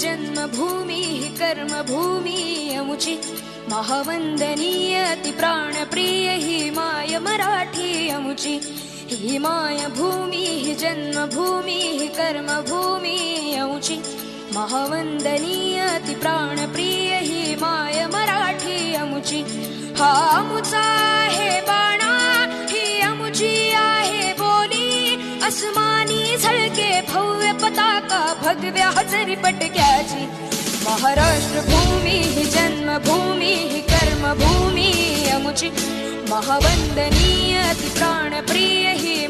जन्मभूमी हि कर्मभूमी अमुची. महावंदनीय ती प्राणप्रिय ही माय मराठी अमुची. ही माय हि जन्मभूमी हि कर्मभूमी अमुची. महावंदनीय ती प्राणप्रिय ही माय मराठी अमुची. हा अमुचा पताका भगव्या हजरी पटक्याची? महाराष्ट्र भूमी ही जन्मभूमी ही कर्मभूमी अमुची। महावंदनीय ती प्राणप्रिय ही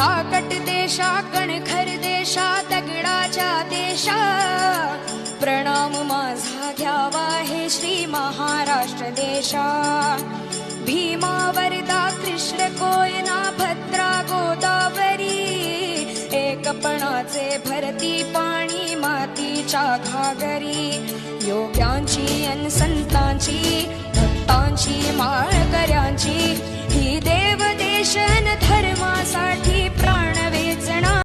नाकट देशा कणखर देशा दगडाच्या देशा. प्रणाम माझा घ्यावा हे श्री महाराष्ट्र देशा. भीमा वरदा कृष्ण कोयना भद्रा गोदावरी. एकपणाचे भरती पाणी मातीच्या घागरी. योग्यांची